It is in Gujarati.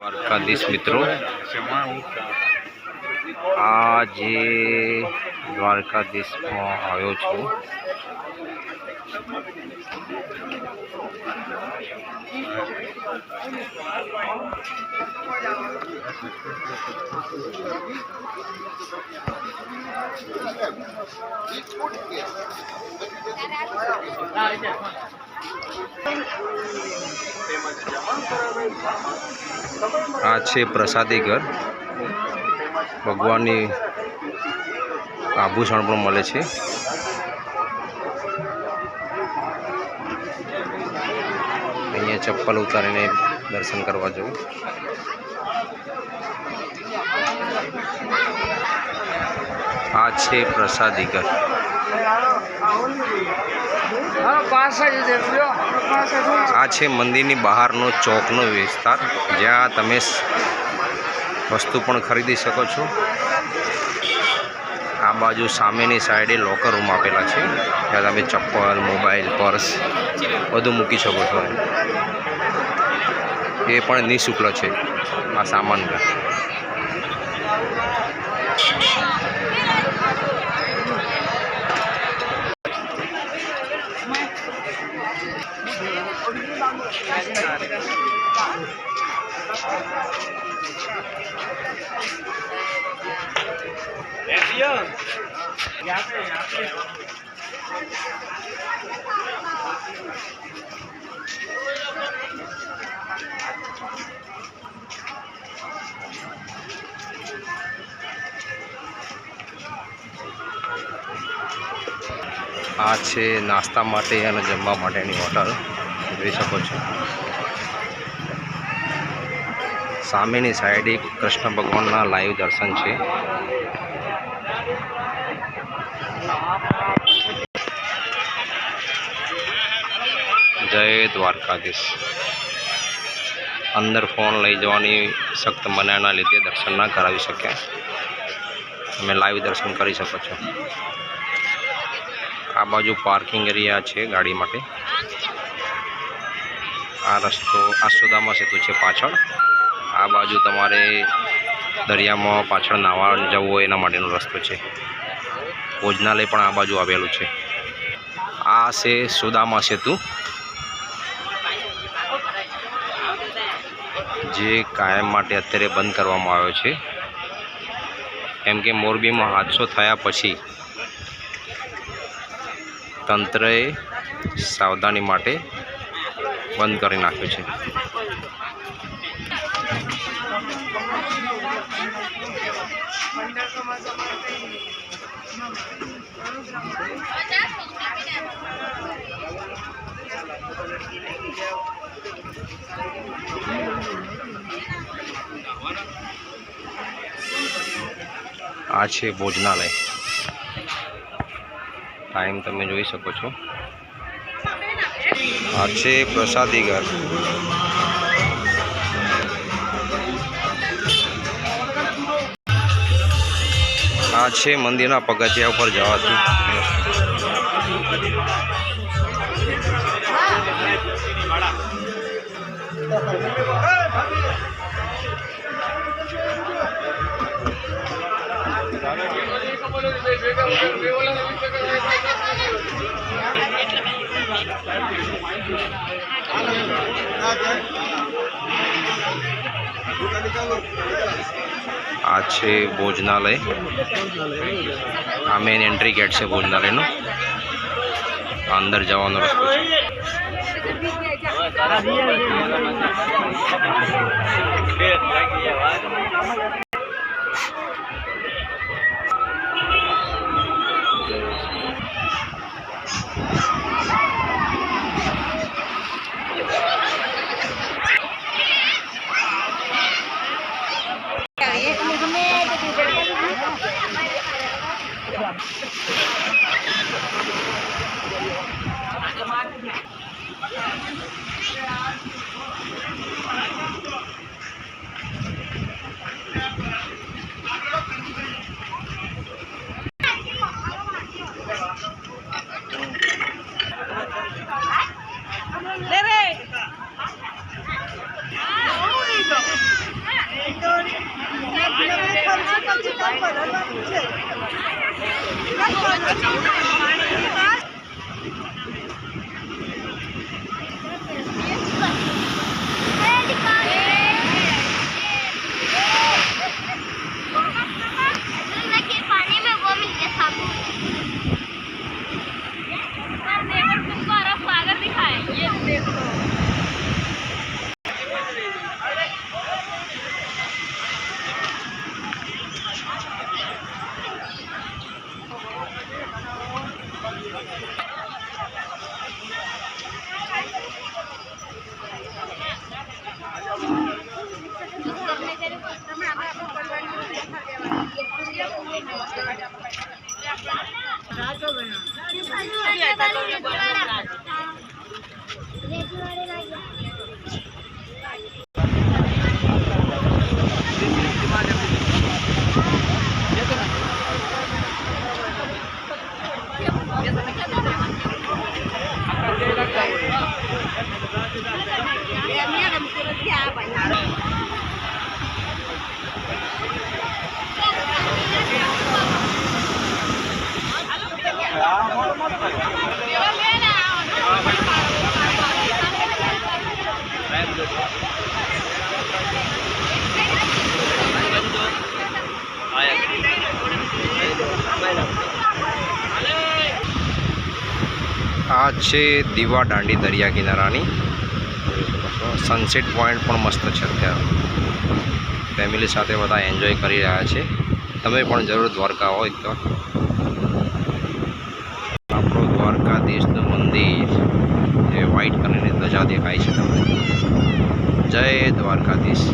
દ્વારકાધીશ મિત્રો. આજે દ્વારકાધીશમાં આવ્યો છું. આ છે પ્રસાદી ઘર. ભગવાનની આભૂષણ પણ મળે છે. અહીંયા ચપ્પલ ઉતારીને દર્શન કરવા જવું. આ છે પ્રસાદી ઘર આ છે મંદિરની બહારનો ચોકનો વિસ્તાર. જ્યાં તમે વસ્તુ પણ ખરીદી શકો છો. બાજુ સામેની સાઈડે લોકર રૂમ આપેલા છે. જ્યાં તમે ચપ્પલ મોબાઈલ પર્સ બધું મૂકી શકો છો. એ પણ નિઃશુલ્ક છે, આ સામાન આ છે નાસ્તા માટે અને જમવા માટેની હોટલ. જોઈ શકો છો. સામેની સાઈડે કૃષ્ણ ભગવાનના લાઈવ દર્શન છે. જય દ્વારકાધીશ. અંદર ફોન લઈ જવાની સખ્ત મનાના લીધે દર્શન ના કરાવી શક્યા. તમે લાઈવ દર્શન કરી શકો છો. આ બાજુ પાર્કિંગ એરિયા છે ગાડી માટે. આ રસ્તો આસુદામાં સેતુ છે પાછળ. આ બાજુ તમારે દરિયામાં પાછળ નાહવા જવું હોય એના માટેનો રસ્તો છે. ભોજનાલય પણ આ બાજુ આવેલું છે. આ છે સુદામા સેતુ. જે કાયમ માટે અત્યારે બંધ કરવામાં આવ્યો છે. કેમ કે મોરબીમાં હાદસો થયા પછી તંત્રએ સાવધાની માટે બંધ કરી નાખ્યું છે. આ છે ભોજનાલય. ટાઈમ તમે જોઈ શકો છો. આ છે પ્રસાદી ઘર. છે મંદિરના પગથિયા ઉપર જવાતું આ છે ભોજનાલય આ મેઇન એન્ટ્રી ગેટ છે ભોજનાલયનું અંદર જવાનો રસ્તો છે આ છે દીવા દાંડી દરિયા કિનારાની. સનસેટ પોઈન્ટ પણ મસ્ત છે અત્યારે. ફેમિલી સાથે બધા એન્જોય કરી રહ્યા છે. તમે પણ જરૂર દ્વારકા હો આપણું દ્વારકાધીશનું મંદિર જે વ્હાઈટ કલરની ધજા દેખાય છે તમને. જય દ્વારકાધીશ.